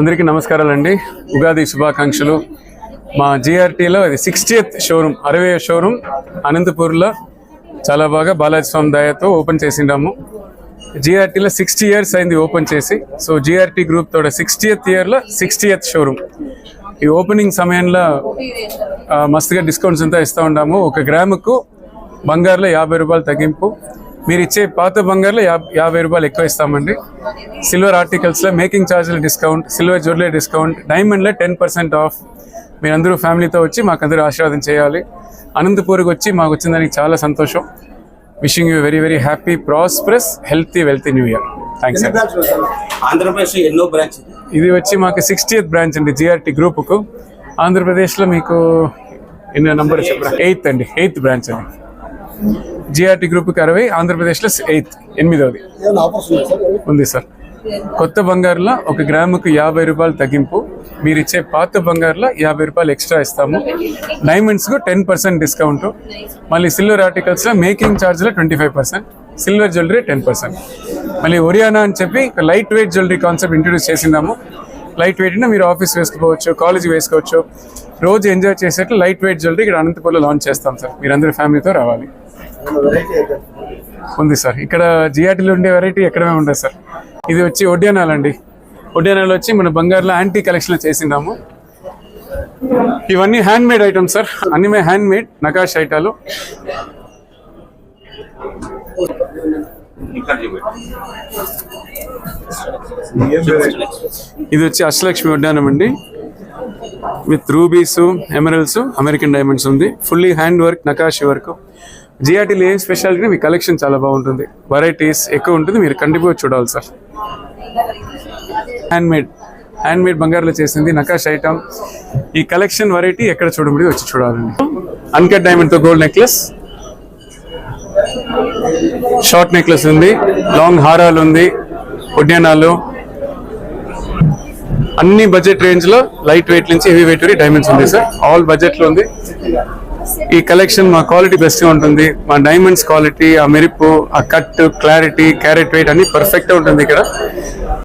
అందరికీ నమస్కారాలండి. ఉగాది శుభాకాంక్షలు. మా జిఆర్టీలో ఇది సిక్స్టీయత్ షోరూమ్ అరవై షోరూమ్ అనంతపూర్లో చాలా బాగా బాలాజీ స్వామి దయతో ఓపెన్ చేసిండాము. జిఆర్టీలో సిక్స్టీ ఇయర్స్ అయింది ఓపెన్ చేసి. సో జిఆర్టీ గ్రూప్ తోడ సిక్స్టీయత్ ఇయర్లో సిక్స్టీయత్ షోరూమ్. ఈ ఓపెనింగ్ సమయంలో మస్తుగా డిస్కౌంట్స్ అంతా ఇస్తూ ఉన్నాము ఒక గ్రాముకు బంగారులో యాభై రూపాయలు తగ్గింపు. మీరు ఇచ్చే పాత బంగారులో యాభై యాభై రూపాయలు ఎక్కువ ఇస్తామండి. సిల్వర్ ఆర్టికల్స్లో మేకింగ్ ఛార్జీల డిస్కౌంట్ సిల్వర్ జ్యువెలరీ డిస్కౌంట్ డైమండ్లో టెన్ పర్సెంట్ ఆఫ్ మీరందరూ ఫ్యామిలీతో వచ్చి మాకందరూ ఆశీర్వాదం చేయాలి. అనంతపూర్కి వచ్చి మాకు వచ్చిన దానికి చాలా సంతోషం. Wishing you very very happy prosperous healthy wealthy new year thanks అండి ఆంధ్రప్రదేశ్ ఎన్నో బ్రాంచ్ ఇది ఇది వచ్చి మాకు సిక్స్టీయత్ బ్రాంచ్ అండి జిఆర్టీ గ్రూప్కు ఆంధ్రప్రదేశ్లో మీకు ఎన్నో నంబర్ చెప్పరా? ఎయిత్ అండి ఎయిత్ బ్రాంచ్ అండి. జిఆర్టీ గ్రూప్కి అరవై ఆంధ్రప్రదేశ్లో ఎయిత్ ఎనిమిదవది. ఉంది సార్. కొత్త బంగారులో ఒక గ్రాముకు యాభై రూపాయలు తగ్గింపు. మీరు ఇచ్చే పాత బంగారులో యాభై రూపాయలు ఎక్స్ట్రా ఇస్తాము. డైమండ్స్కు టెన్ పర్సెంట్ డిస్కౌంట్ మళ్ళీ సిల్వర్ ఆర్టికల్స్లో making ఛార్జ్లో twenty five percent silver jewellery ten percent మళ్ళీ ఒరియానా అని చెప్పి light weight jewellery concept introduce చేసిందాము. Light weight మీరు ఆఫీస్ వేసుకోవచ్చు కాలేజ్ వేసుకోవచ్చు. రోజు ఎంజాయ్ చేసేట్లు లైట్ వెయిట్ జ్యువెలరీ ఇక్కడ అనంతపూర్లో లాంచ్ చేస్తాం సార్. మీరందరూ ఫ్యామిలీతో రావాలి. ఉంది సార్. ఇక్కడ జిఆర్టీలో ఉండే వెరైటీ ఎక్కడమే ఉండదు సార్. ఇది వచ్చి ఒడ్యానాలు అండి. ఒడ్యానాలు వచ్చి మన బంగారులో యాంటీ కలెక్షన్ చేసిందాము. ఇవన్నీ హ్యాండ్ మేడ్ ఐటమ్స్ సార్ అన్ని మే హ్యాండ్ మేడ్ నకాష్ ఐటాలు. ఇది వచ్చి అష్టలక్ష్మి ఉడ్డానం అండి. With rubies emeralds American diamonds ఉంది. ఫుల్లీ హ్యాండ్ వర్క్ నకాషి వర్క్ జిఆర్టీలో ఏం స్పెషాలిటీ మీ కలెక్షన్ చాలా బాగుంటుంది. వెరైటీస్ ఎక్కువ ఉంటుంది మీరు కంటిన్యూ చూడాలి సార్. హ్యాండ్మేడ్ హ్యాండ్మేడ్ బంగారులో చేసింది నకాష్ ఐటమ్ ఈ కలెక్షన్ వెరైటీ ఎక్కడ చూడబడి వచ్చి చూడాలండి. అన్కట్ డైమండ్తో గోల్డ్ నెక్లెస్ షార్ట్ నెక్లెస్ ఉంది. లాంగ్ హారాలు ఉంది. ఉడ్యానాలు అన్ని బడ్జెట్ రేంజ్లో లైట్ వెయిట్ నుంచి హెవీ వెయిట్ డైమండ్స్ ఉంది సార్. ఆల్ బడ్జెట్లో ఉంది. ఈ కలెక్షన్ మా క్వాలిటీ బెస్ట్గా ఉంటుంది. మా డైమండ్స్ క్వాలిటీ ఆ మెరుపు ఆ కట్ క్లారిటీ క్యారెట్ వెయిట్ అన్ని పర్ఫెక్ట్గా ఉంటుంది ఇక్కడ.